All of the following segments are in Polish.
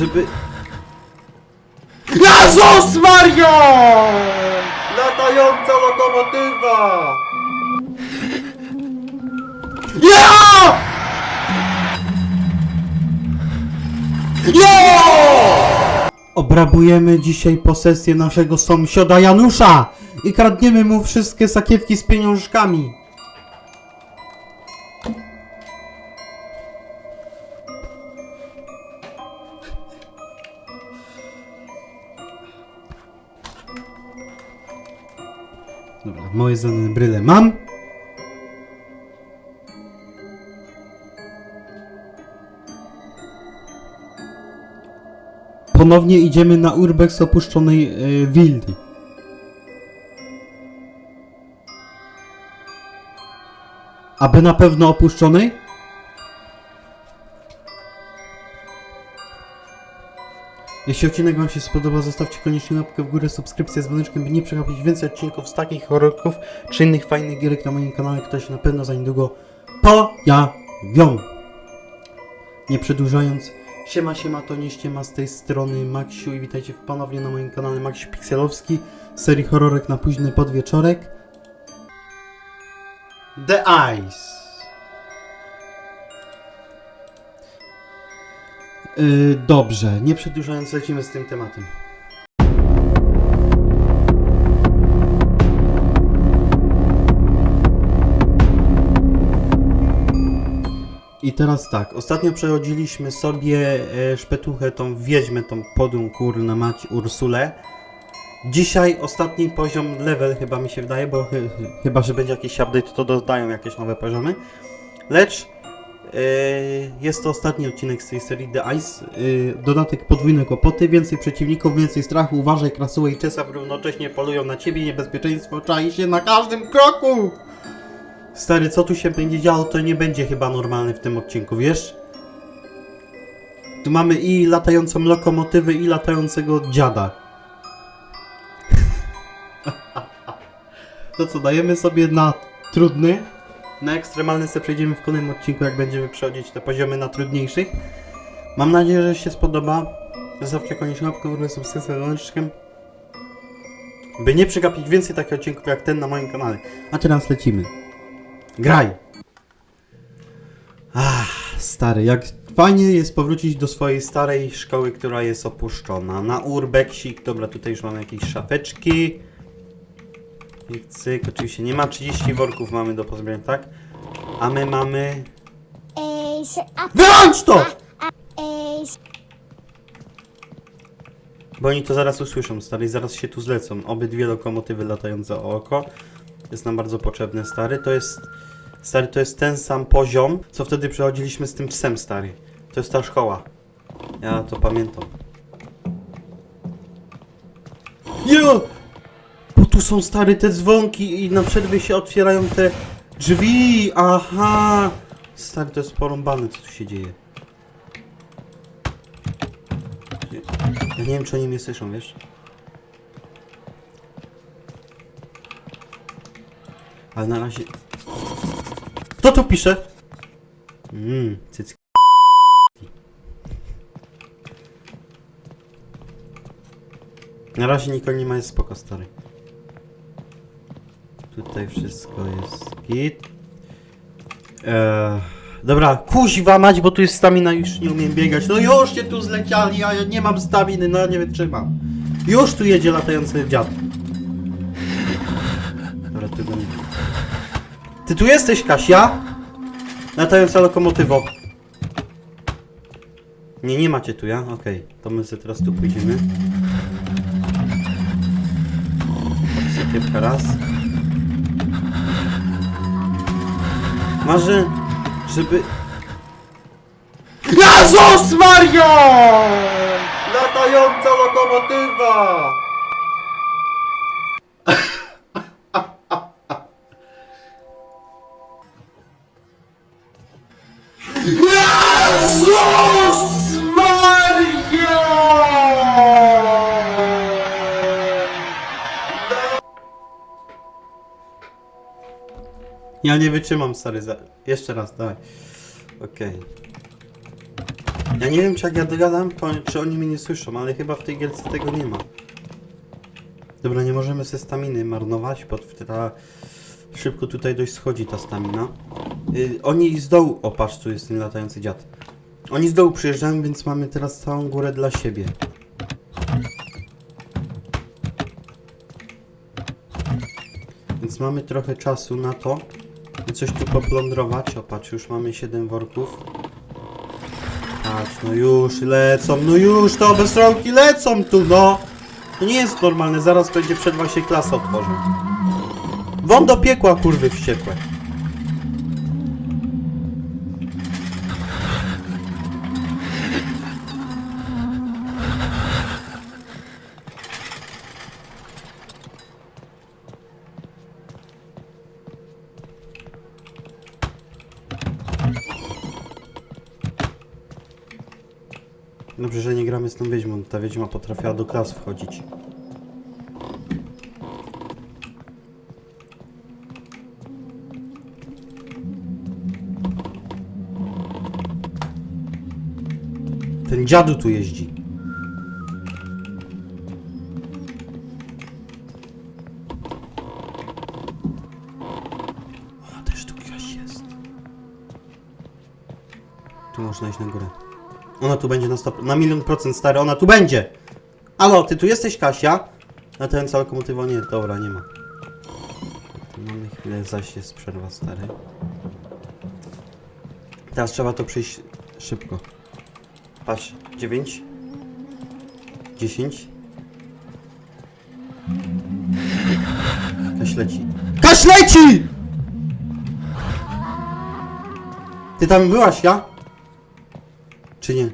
żeby... Jezus Mario! Latająca lokomotywa! Ja! Ja! Obrabujemy dzisiaj posesję naszego sąsiada Janusza i kradniemy mu wszystkie sakiewki z pieniążkami. Moje znane bryle mam. Ponownie idziemy na urbex opuszczonej y, willi. Aby na pewno opuszczonej? Jeśli odcinek Wam się spodoba, zostawcie koniecznie łapkę w górę, subskrypcję z dzwoneczkiem, by nie przegapić więcej odcinków z takich horrorków czy innych fajnych gierek na moim kanale, które się na pewno za niedługo pojawią. Nie przedłużając, siema siema, to nie ściema z tej strony Maksiu i witajcie ponownie na moim kanale Maksiu Pikselowski serii horrorek na późny podwieczorek. The Eyes. Yy, dobrze, nie przedłużając, lecimy z tym tematem. I teraz tak, ostatnio przechodziliśmy sobie e, szpetuchę, tą wiedźmę, tą podłą kurna mać Ursulę. Dzisiaj ostatni poziom level chyba mi się wydaje, bo chy- chy- chyba, że będzie jakiś update, to dodają jakieś nowe poziomy. Lecz jest to ostatni odcinek z tej serii The Ice. E, dodatek podwójne kłopoty, więcej przeciwników, więcej strachu, uważaj, krasułę i czesa równocześnie polują na ciebie, niebezpieczeństwo czai się na każdym kroku! Stary, co tu się będzie działo, to nie będzie chyba normalne w tym odcinku, wiesz? Tu mamy i latającą lokomotywę, i latającego dziada. To co, dajemy sobie na trudny. Na ekstremalny sobie przejdziemy w kolejnym odcinku, jak będziemy przechodzić te poziomy na trudniejszych. Mam nadzieję, że się spodoba. Zostawcie koniecznie łapkę w górę, subskrypcję dzwoneczkiem. By nie przegapić więcej takich odcinków jak ten na moim kanale. A teraz lecimy. Graj! Ach, stary, jak fajnie jest powrócić do swojej starej szkoły, która jest opuszczona. Na urbexik, dobra, tutaj już mamy jakieś szafeczki. I cyk, oczywiście nie ma 30 worków mamy do pozbierania, tak? A my mamy... Ej, a, Wyłącz to! ej, Bo oni to zaraz usłyszą, stary, i zaraz się tu zlecą. Obydwie lokomotywy latające o oko. Jest nam bardzo potrzebne, stary. To jest... Stary, to jest ten sam poziom, co wtedy przechodziliśmy z tym psem, stary. To jest ta szkoła. Ja to pamiętam. Jo! Tu są, stary, te dzwonki i na przerwie się otwierają te drzwi. Aha! Stary, to jest porąbane, co tu się dzieje. Ja nie wiem, czy oni mnie słyszą, wiesz? Ale na razie... Kto to pisze? Mmm, cycki. Na razie nikogo nie ma, jest spoko, stary. Tutaj wszystko jest git. Eee, dobra, kuźwa mać, bo tu jest stamina, już nie umiem biegać. No już się tu zleciali, ja nie mam staminy, no nie wytrzymam. Już tu jedzie latający dziad. Dobra, ty nie... Ty tu jesteś, Kasia? Latająca lokomotywo. Nie, nie macie tu, ja? Okej, to my sobie teraz tu pójdziemy. Sakiewka raz. Marzy, żeby... Jezus Mario! Latająca lokomotywa! Ja nie wytrzymam, stary. Za... Jeszcze raz, dawaj. Okej. Ja nie wiem, czy jak ja dogadam, to czy oni mnie nie słyszą, ale chyba w tej gierce tego nie ma. Dobra, nie możemy ze staminy marnować, bo ta szybko tutaj dość schodzi ta stamina. Y, oni z dołu, o patrz, tu jest ten latający dziad. Oni z dołu przyjeżdżają, więc mamy teraz całą górę dla siebie. Więc mamy trochę czasu na to, coś tu poplądrować. O patrz, już mamy 7 worków. Patrz, no już lecą, no już te obesrałki lecą tu, no! To nie jest normalne, zaraz będzie przed właśnie klasa otworzą. Won do piekła, kurwy wściekłe. Dobrze, że nie gramy z tą wiedźmą. Ta wiedźma potrafiła do klas wchodzić. Ten dziadu tu jeździ. O, też tu ktoś jest. Tu można iść na górę. Ona tu będzie na 100, na milion procent stary, ona tu będzie! Alo, ty tu jesteś Kasia? Na ten cały komotywo nie, dobra, nie ma. Mamy chwilę, zaś jest przerwa stary. Teraz trzeba to przejść szybko. Patrz, 9 10 Kaś leci. Kaś leci! Ty tam byłaś, ja? Czy nie?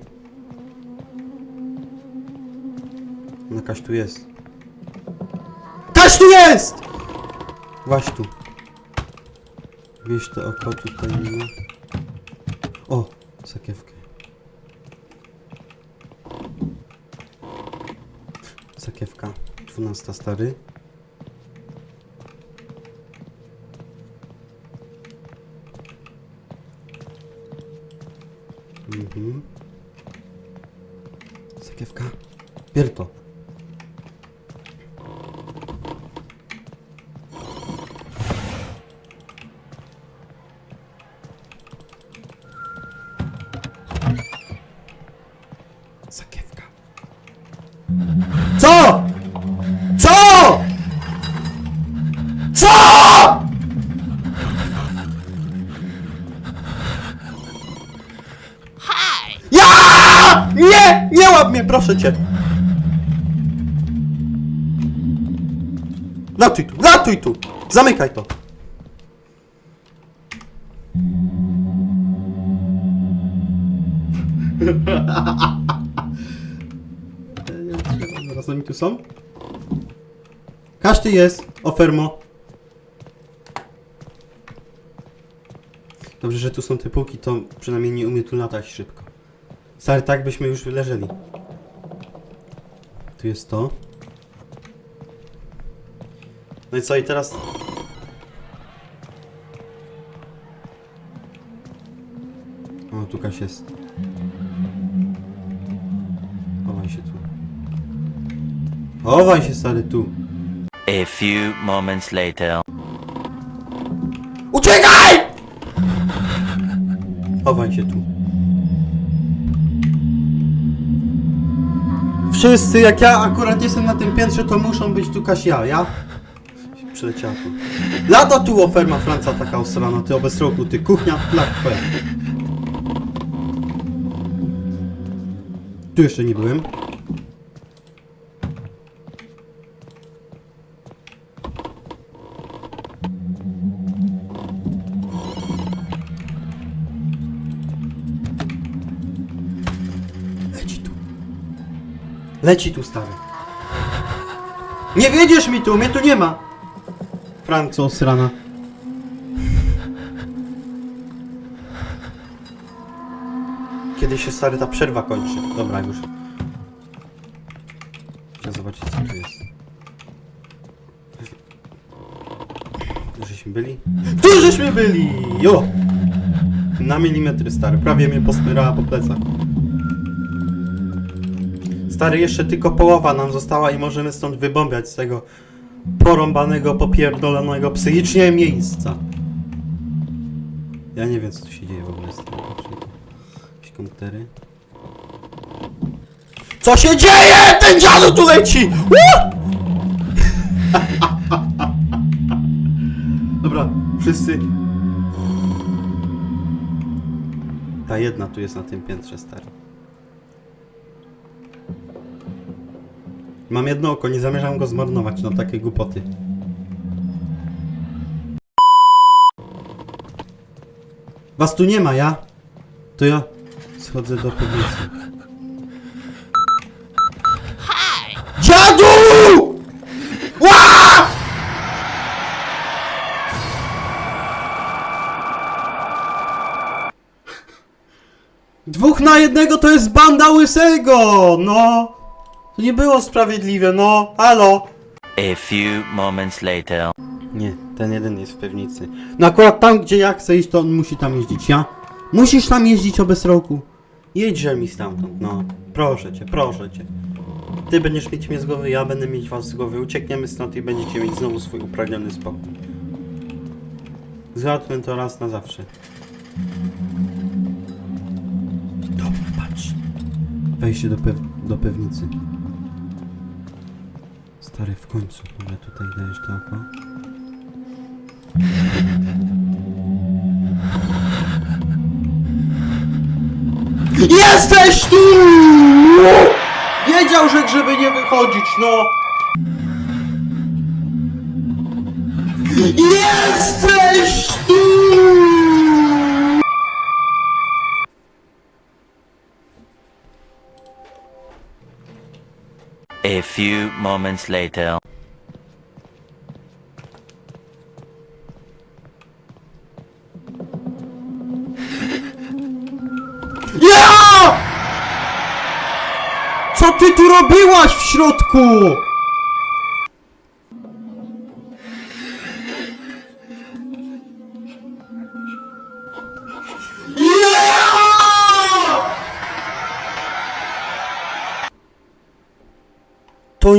No Kaś tu jest. Kaś tu jest! Właś tu. Wieś to oko tutaj nie ma. O! Sakiewkę. Sakiewka. 12 stary. Bier to. Sakiewka. Co? Co? Co? Ja! Nie! Nie łap mnie, proszę cię! Latuj tu, latuj tu! Zamykaj to! Zaraz oni tu są? Każdy jest, ofermo. Dobrze, że tu są te półki, to przynajmniej nie umie tu latać szybko. Stary, tak byśmy już leżeli. Tu jest to. No i co, i teraz... O, tu Kaś jest. Chowaj się tu. Chowaj się, stary, tu. A few moments later. Uciekaj! Chowaj się tu. Wszyscy, jak ja akurat jestem na tym piętrze, to muszą być tu Kasia, ja? Przyleciała tu. Tu oferma Franca taka osrana, ty obesroku, ty kuchnia, plak, fe. Tu jeszcze nie byłem. Leci tu. Leci tu, stary. Nie wiedziesz mi tu, mnie tu nie ma. Franco osrana. Kiedy się stary ta przerwa kończy? Dobra, już. Chcę zobaczyć co tu jest. Tu żeśmy byli? Tu żeśmy byli! Jo! Na milimetry stary, prawie mnie posmyrała po plecach. Stary, jeszcze tylko połowa nam została i możemy stąd wybombiać z tego porąbanego, popierdolonego psychicznie miejsca. Ja nie wiem, co tu się dzieje w ogóle z tym. Jakieś komputery. Co się dzieje? Ten dziadu tu leci! Dobra, wszyscy. Ta jedna tu jest na tym piętrze, stary. Mam jedno oko, nie zamierzam go zmarnować na takie głupoty. Was tu nie ma, ja? To ja schodzę do piwnicy. Dziadu! Ła! Dwóch na jednego to jest banda łysego! No! To nie było sprawiedliwe, no! Halo! A few moments later. Nie, ten jeden jest w pewnicy. No akurat tam, gdzie ja chcę iść, to on musi tam jeździć. Ja? Musisz tam jeździć o bez roku. Jedźże mi stamtąd, no. Proszę cię, proszę cię. Ty będziesz mieć mnie z głowy, ja będę mieć was z głowy. Uciekniemy stąd i będziecie mieć znowu swój upragniony spokój. Załatwmy to raz na zawsze. Dobra, patrz. Wejście do, pew do pewnicy. Stary, w końcu. Dobra, tutaj dajesz to oko. Jesteś tu! Wiedział, że żeby nie wychodzić, no! Jesteś tu! Few moments later. Ja! Co ty tu robiłaś w środku?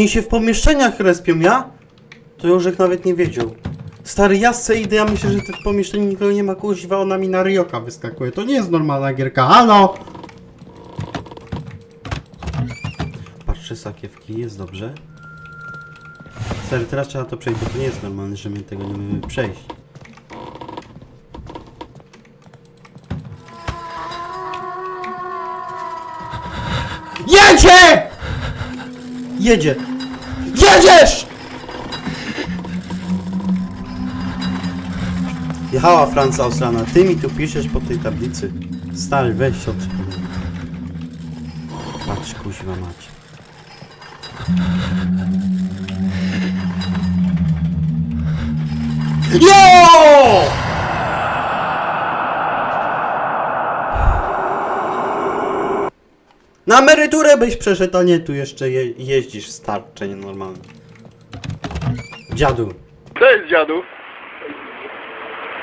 Oni się w pomieszczeniach respią, ja? To Jorzek nawet nie wiedział. Stary, ja se idę, ja myślę, że w pomieszczeniu nikogo nie ma, kuźwa, ona mi na Ryoka wyskakuje. To nie jest normalna gierka, halo! Patrzę, sakiewki, jest dobrze. Stary, teraz trzeba to przejść, bo to nie jest normalne, że my tego nie możemy przejść. Jedzie! Jedzie! Jedziesz! Jechała Franca Osrana, ty mi tu piszesz po tej tablicy. Stary, weź się. Patrz, kuźwa macie. Jo! Na emeryturę byś przeszedł, a nie tu jeszcze je jeździsz starcze nienormalne. Dziadu. Jest dziadu?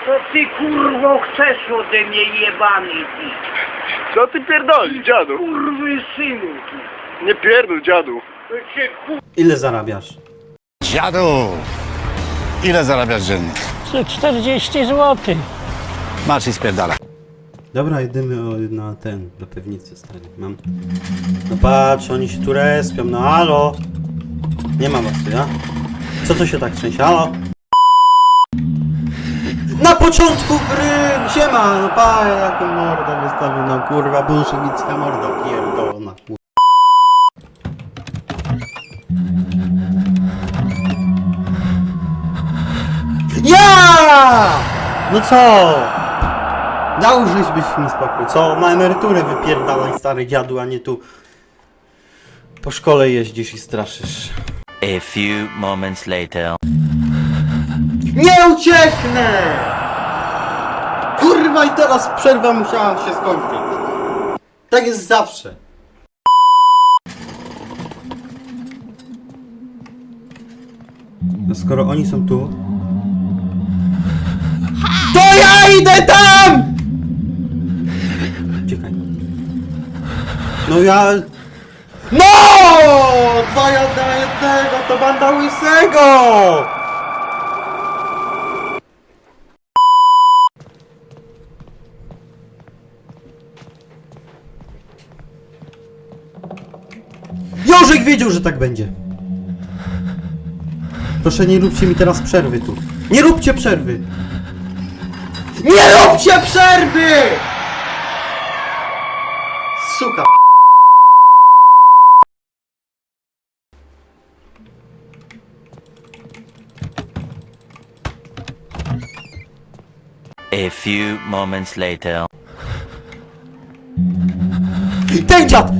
Co ty kurwo chcesz ode mnie jebany ty? Co ty pierdolisz, dziadu? Kurwy synu ty. Nie pierdol, dziadu. To cię kur... Ile zarabiasz? Dziadu! Ile zarabiasz dziennie? 40 zł. Masz i spierdala. Dobra, jedymy na ten, do pewnicy stary. Mam. No patrz, oni się tu respią, no halo! Nie ma was tu, ja? Co to się tak trzęsie, halo? Na początku gry! Siema, no pa, jaką mordę wystawił, no kurwa, bolszewicka morda pierdolona, kurwa. Ja! No co? Dałżeś byś mi spokój, co? Na emeryturę wypierdalaj stary dziadu, a nie tu po szkole jeździsz i straszysz. A few moments later. Nie ucieknę! Kurwa i teraz przerwa musiała się skończyć. Tak jest zawsze. No skoro oni są tu... To ja idę tam! No ja... No! Dwa na jednego, to banda łysego! Wiedział, że tak będzie. Proszę, nie róbcie mi teraz przerwy tu. Nie róbcie przerwy! Nie róbcie przerwy! Suka. A few moments later. Ten dziad!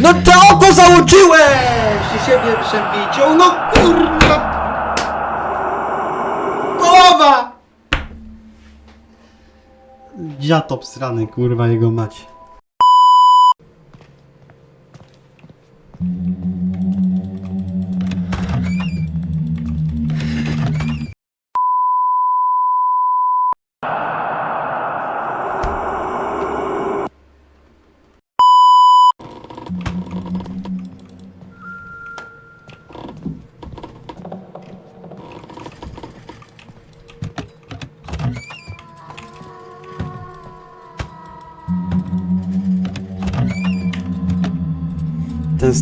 No to oko założyłeś! I siebie przewidział, no kurwa! Głowa! Dziad obsrany, kurwa, jego mać.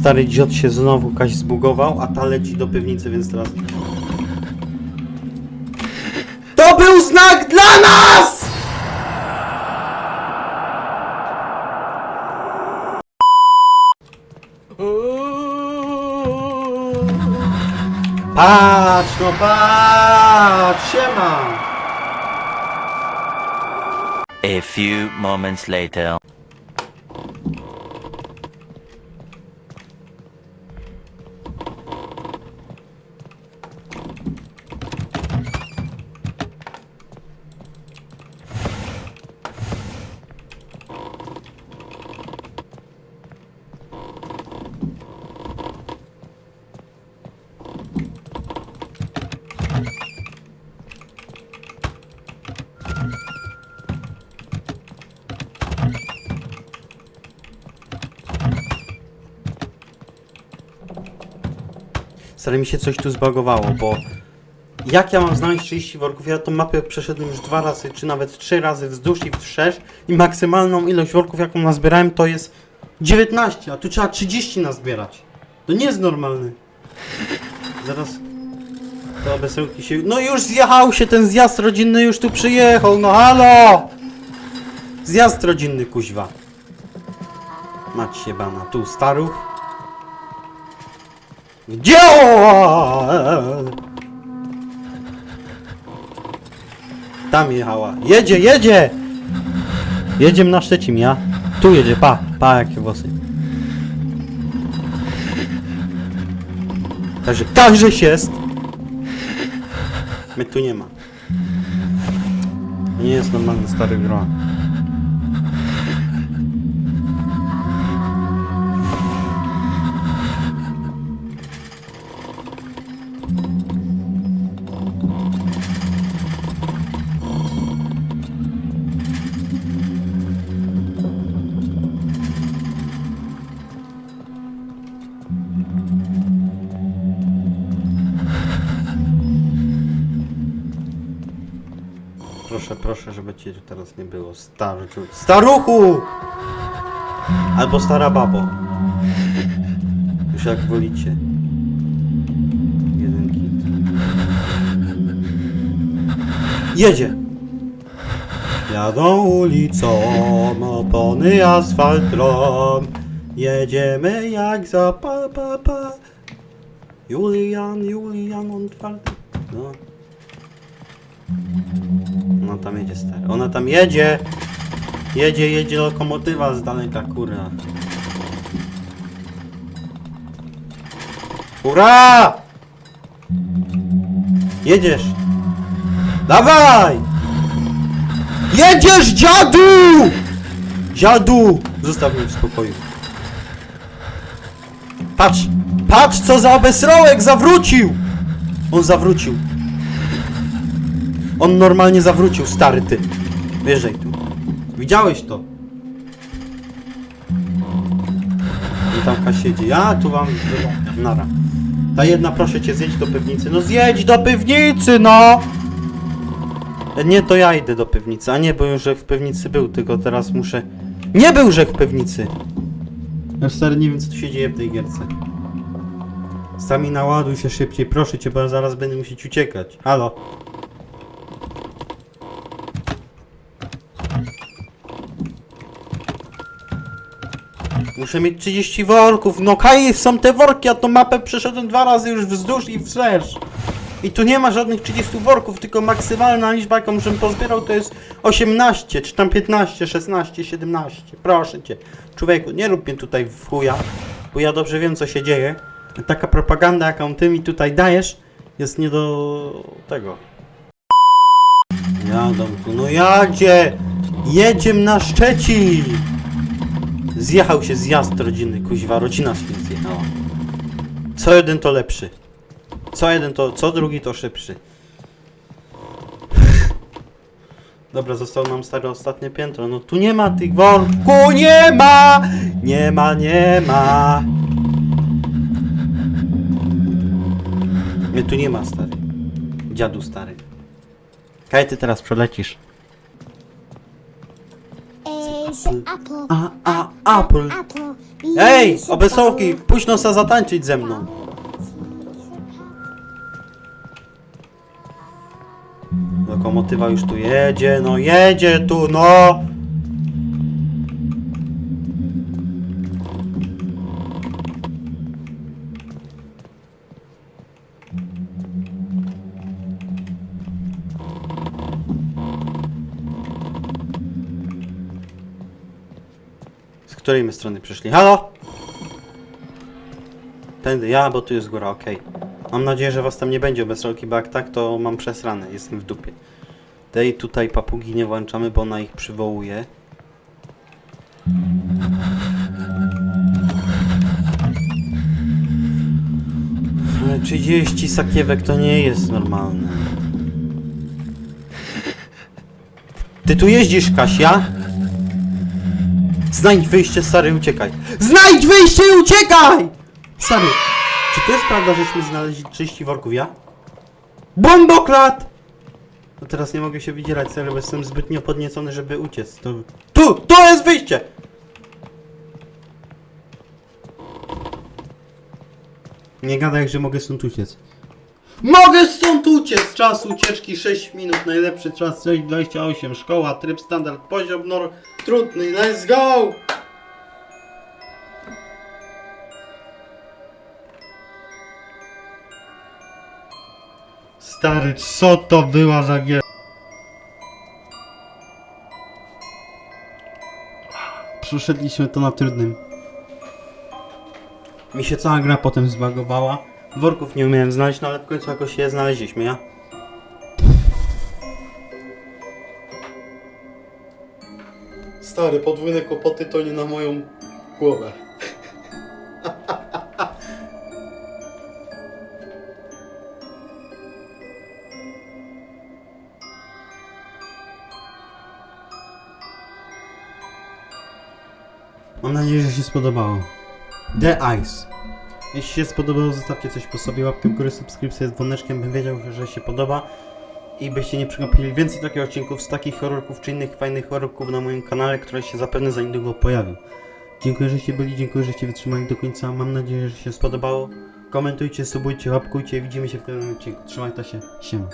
Stary dziot się znowu kaś zbugował, a ta leci do piwnicy, więc teraz... To był znak dla nas! Patrz, no patrz, siema! A few moments later. Stary mi się coś tu zbagowało, bo jak ja mam znaleźć 30 worków? Ja tą mapę przeszedłem już dwa razy, czy nawet trzy razy wzdłuż i wszerz i maksymalną ilość worków, jaką nazbierałem, to jest 19, a tu trzeba 30 nazbierać. To nie jest normalne. Zaraz te obesełki się... No już zjechał się ten zjazd rodzinny, już tu przyjechał, no halo! Zjazd rodzinny, kuźwa. Mać się bana, tu staruch. Gdzie? Tam jechała. Jedzie, jedzie! Jedziemy na Szczecin, ja. Tu jedzie, pa, pa, jakie włosy. Także każdyś jest. My tu nie ma. Nie jest normalny stary gro. Proszę, proszę, żeby cię teraz nie było. Stary. Staruchu! Albo stara babo. Już jak wolicie. Jeden kit. Jedzie! Jadą ulicą, opony asfalt trom. Jedziemy jak za pa, pa, pa. Julian, Julian, on twardy. No. Ona tam jedzie stary. Ona tam jedzie! Jedzie, jedzie lokomotywa z daleka, kurwa. Ura! Jedziesz! Dawaj! Jedziesz, dziadu! Dziadu! Zostaw mnie w spokoju. Patrz! Patrz, co za obesrołek zawrócił! On zawrócił. On normalnie zawrócił, stary ty. Wjeżdżaj tu. Widziałeś to? tam Kasia siedzi. Ja tu wam... Nara. Ta jedna, proszę cię, zjedź do piwnicy. No zjedź do piwnicy, no! Nie, to ja idę do piwnicy, a nie, bo już w piwnicy był, tylko teraz muszę... Nie był Rzek w piwnicy! Ja stary, nie wiem, co tu się dzieje w tej gierce. Sami naładuj się szybciej, proszę cię, bo zaraz będę musieć uciekać. Halo? Muszę mieć 30 worków. No kaj, są te worki, a tą mapę przeszedłem dwa razy już wzdłuż i wszerz. I tu nie ma żadnych 30 worków, tylko maksymalna liczba, jaką żebym pozbierał, to jest 18, czy tam 15, 16, 17. Proszę cię. Człowieku, nie rób mnie tutaj w chuja, bo ja dobrze wiem, co się dzieje. Taka propaganda, jaką ty mi tutaj dajesz, jest nie do tego. Jadą tu, no jadzie! Jedziemy na Szczecin! Zjechał się zjazd rodziny, kuźwa, rodzina się nie zjechała. Co jeden to lepszy. Co jeden to, co drugi to szybszy. Dobra, zostało nam stare ostatnie piętro. No tu nie ma tych worku, nie ma! Nie ma, nie ma! Mnie tu nie ma, stary. Dziadu stary. Kaj ty teraz przelecisz? is apple. A, Apple. Ej, obesołki, apple. puść nosa zatańczyć ze mną. Lokomotywa już tu jedzie, no jedzie tu, no! Której my strony przyszli? Halo? Tędy, ja, bo tu jest góra, okej. Mam nadzieję, że was tam nie będzie bez rolki, bo jak tak, to mam przesrane, jestem w dupie. Tej tutaj papugi nie włączamy, bo ona ich przywołuje. Ale 30 sakiewek to nie jest normalne. Ty tu jeździsz, Kasia? Znajdź wyjście, stary, uciekaj. Znajdź wyjście i uciekaj! Stary, czy to jest prawda, żeśmy znaleźli 30 worków, ja? Bomboklat! No teraz nie mogę się wydzierać, stary, bo jestem zbytnio podniecony, żeby uciec. To... Tu! Tu jest wyjście! Nie gadaj, że mogę stąd uciec. Mogę stąd uciec! Czas ucieczki 6 minut, najlepszy czas 6.28. Szkoła, tryb standard, poziom nor... Trudny, let's go! Stary, co to była za gier? Przeszedliśmy to na trudnym. Mi się cała gra potem zbagowała. Worków nie umiałem znaleźć, no ale w końcu jakoś je znaleźliśmy, ja? Stary, podwójne kłopoty to nie na moją głowę. Mam nadzieję, że się spodobało. The Ice. Jeśli się spodobało, zostawcie coś po sobie, łapkę w górę, subskrypcję z dzwoneczkiem, bym wiedział, że się podoba. I byście nie przegapili więcej takich odcinków z takich horrorków czy innych fajnych horrorków na moim kanale, które się zapewne za niedługo pojawią. Dziękuję, żeście byli, dziękuję, żeście wytrzymali do końca. Mam nadzieję, że się spodobało. Komentujcie, subujcie, łapkujcie. Widzimy się w kolejnym odcinku. Trzymajcie się. Siema.